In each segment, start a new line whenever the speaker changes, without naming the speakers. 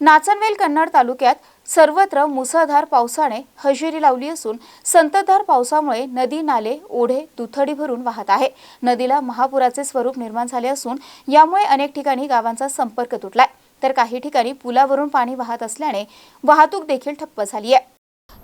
नाचनवेल कन्नड तालुक्यात सर्वत्र मुसळधार पावसाने हजेरी लावली असून संततधार पावसामुळे नदी नाले ओढे दुथडी भरून वाहत आहे. नदीला महापुराचे स्वरूप निर्माण झाले असून यामुळे अनेक ठिकाणी गावांचा संपर्क तुटलाय. तर काही ठिकाणी पुलावरून पाणी वाहत असल्याने वाहतूक देखील ठप्प झाली आहे.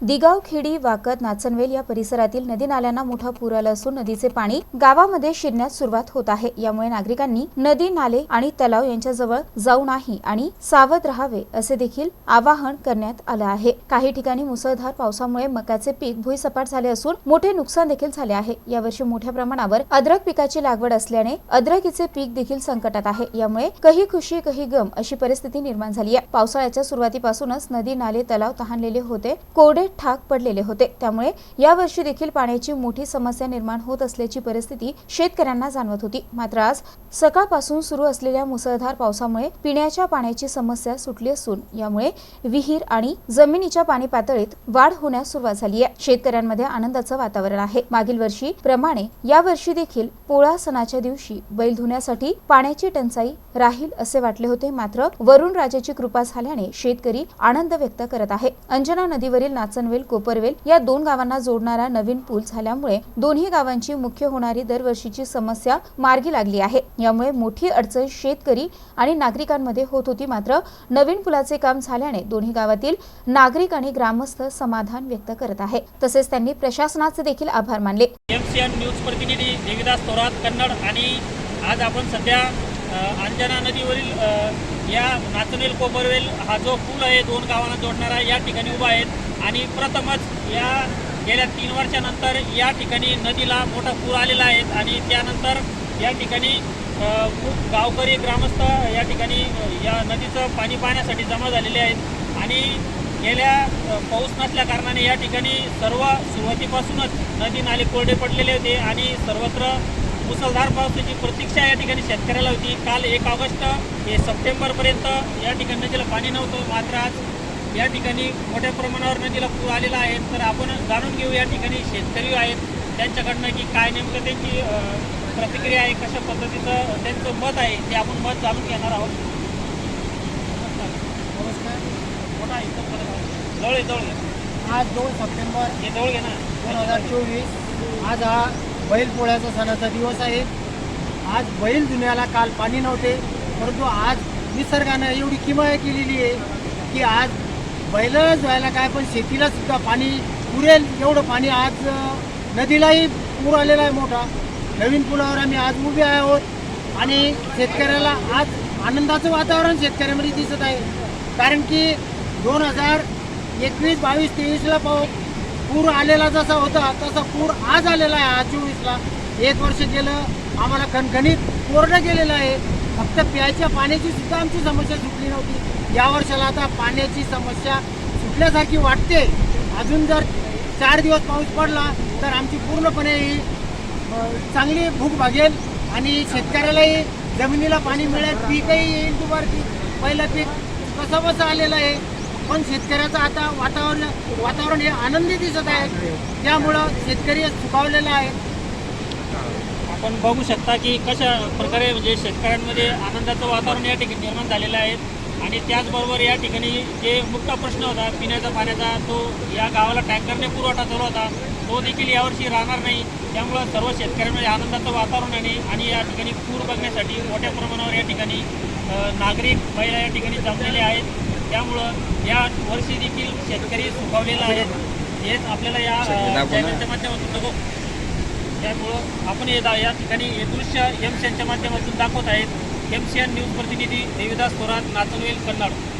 दिगाव खेडी वाकत नाचनवेल या परिसरातील नदी नाल्यांना मोठा पूर आला असून नदीचे पाणी गावामध्ये शिरण्यास सुरुवात होत आहे. यामुळे नागरिकांनी नदी नाले आणि तलाव यांच्याजवळ जाऊ नाही आणि सावध राहावे असे देखील आवाहन करण्यात आलं आहे. काही ठिकाणी मुसळधार पावसामुळे मकाचे पीक भुईसपाट झाले असून मोठे नुकसान देखील झाले आहे. यावर्षी मोठ्या प्रमाणावर अद्रक पिकाची लागवड असल्याने अद्रकीचे पीक देखील संकटात आहे. यामुळे कही खुशी कही गम अशी परिस्थिती निर्माण झाली आहे. पावसाळ्याच्या सुरुवातीपासूनच नदी नाले तलाव तहानलेले होते. कोरडे ठाक पडलेले होते. त्यामुळे यावर्षी देखील पाण्याची मोठी समस्या निर्माण होत असल्याची परिस्थिती शेतकऱ्यांना जाणवत होती. मात्र आज सकाळपासून सुरू असलेल्या मुसळधार पावसामुळे पिण्याच्या पाण्याची समस्या सुटली असून यामुळे विहीर आणि जमिनीच्या पाणी पातळीत वाढ होण्यास सुरुवात झाली आहे. शेतकऱ्यांमध्ये आनंदाचं वातावरण आहे. मागील वर्षी प्रमाणे या वर्षी देखील पोळा सणाच्या दिवशी बैल धुण्यासाठी पाण्याची टंचाई राहील असे वाटले होते. मात्र वरुण राजाची कृपा झाल्याने शेतकरी आनंद व्यक्त करत आहे. अंजना नदीवरील नाच नाचनवेल कोपरवेल या दोन गावांना जोडणारा नवीन पूल झाल्यामुळे दोन्ही गावांची मुख्य होणारी दरवर्षीची समस्या मार्गी लागली आहे. यामुळे मोठी अडचण शेतकरी आणि नागरिकांमध्ये होत होती मात्र नवीन पुलाचे काम झाल्याने दोन्ही गावातील नागरिक आणि ग्रामस्थ समाधान व्यक्त करत आहे. तसेच त्यांनी प्रशासनाचे देखील आभार मानले.
न्यूज प्रतिनिधी देविदास थोरात कन्नड आणि आज आपण सध्या अंजना नदीवरील या नाचनेल कोपरवेल हा जो पूल आहे दोन गावांना जोडणारा या ठिकाणी उभा आहेत. आणि प्रथमच या गेल्या तीन वर्षानंतर या ठिकाणी नदीला मोठा पूर आलेला आहे आणि त्यानंतर या ठिकाणी खूप गावकरी ग्रामस्थ या ठिकाणी या नदीचं पाणी पाहण्यासाठी जमा झालेले आहेत. आणि गेल्या पाऊस नसल्या कारणाने या ठिकाणी सर्व सुरुवातीपासूनच नदी नाले कोरडे पडलेले होते आणि सर्वत्र मुसळधार पावसाची प्रतीक्षा या ठिकाणी शेतकऱ्याला होती. काल एक ऑगस्ट हे सप्टेंबरपर्यंत या ठिकाणी नदीला पाणी नव्हतं. मात्र आज या ठिकाणी मोठ्या प्रमाणावर नदीला पूर आलेला आहे. तर आपण जाणून घेऊ या ठिकाणी शेतकरी आहेत. त्यांच्याकडनं की काय नेमकं त्यांची प्रतिक्रिया आहे कशा पद्धतीचं त्यांचं मत आहे ते आपण मत जाणून घेणार आहोत.
नमस्कार.
मोठा एकदम. जवळ आहे, जवळ.
आज दोन सप्टेंबर
हे जवळ घे ना.
दोन हजार चोवीस. आज हा बैलपोळ्याचा सणाचा दिवस आहे. आज बैल दुनियाला काल पाणी नव्हते परंतु आज निसर्गानं एवढी किमया केलेली आहे की आज बैलच व्हायला काय पण शेतीला सुद्धा पाणी पुरेल एवढं पाणी आज नदीलाही पूर आलेला आहे मोठा. नवीन पुलावर आम्ही आज उभे आहोत आणि शेतकऱ्याला आज आनंदाचं वातावरण शेतकऱ्यामध्ये दिसत आहे. कारण की दोन हजार एकवीस बावीस तेवीसला पाऊस पूर आलेला जसा होता तसा पूर आज आलेला आहे आज चोवीसला. एक वर्ष गेलं आम्हाला खणखणीत कोरडं गेलेलं आहे. फक्त प्यायच्या पाण्याची सुद्धा आमची समस्या सुटली नव्हती. या वर्षाला आता पाण्याची समस्या सुटल्यासारखी वाटते. अजून जर चार दिवस पाऊस पडला तर आमची पूर्णपणे ही चांगली भूक भागेल आणि शेतकऱ्यालाही जमिनीला पाणी मिळेल पीकही येईल दुपारची. पहिलं पीक कसं बसं आलेलं आहे पण शेतकऱ्याचं आता वातावरण वातावरण हे आनंदी दिसत आहे. त्यामुळं शेतकरी सुखावलेला आहे.
आपण बघू शकता की कशा प्रकारे म्हणजे शेतकऱ्यांमध्ये आनंदाचं वातावरण या ठिकाणी निर्माण झालेलं आहे. आणि त्याचबरोबर या ठिकाणी जे मुख्य प्रश्न होता पिण्याच्या पाण्याचा तो या गावाला टँकरने पुरवठा चालू होता. तो देखील यावर्षी राहणार नाही. त्यामुळं सर्व शेतकऱ्यांमध्ये आनंदाचं वातावरण आहे आणि या ठिकाणी पूर बघण्यासाठी मोठ्या प्रमाणावर या ठिकाणी नागरिक महिला या ठिकाणी जमलेले आहेत. त्यामुळं या वर्षी देखील शेतकरी सुखावलेला आहे. हेच आपल्याला या चॅनलच्या माध्यमातून नको त्यामुळं आपण हे दा- या ठिकाणी हे दृश्य एम सी एनच्या माध्यमातून दाखवत आहेत. एम सी एन न्यूज प्रतिनिधी देविदास थोरात नाचनवेल कन्नड.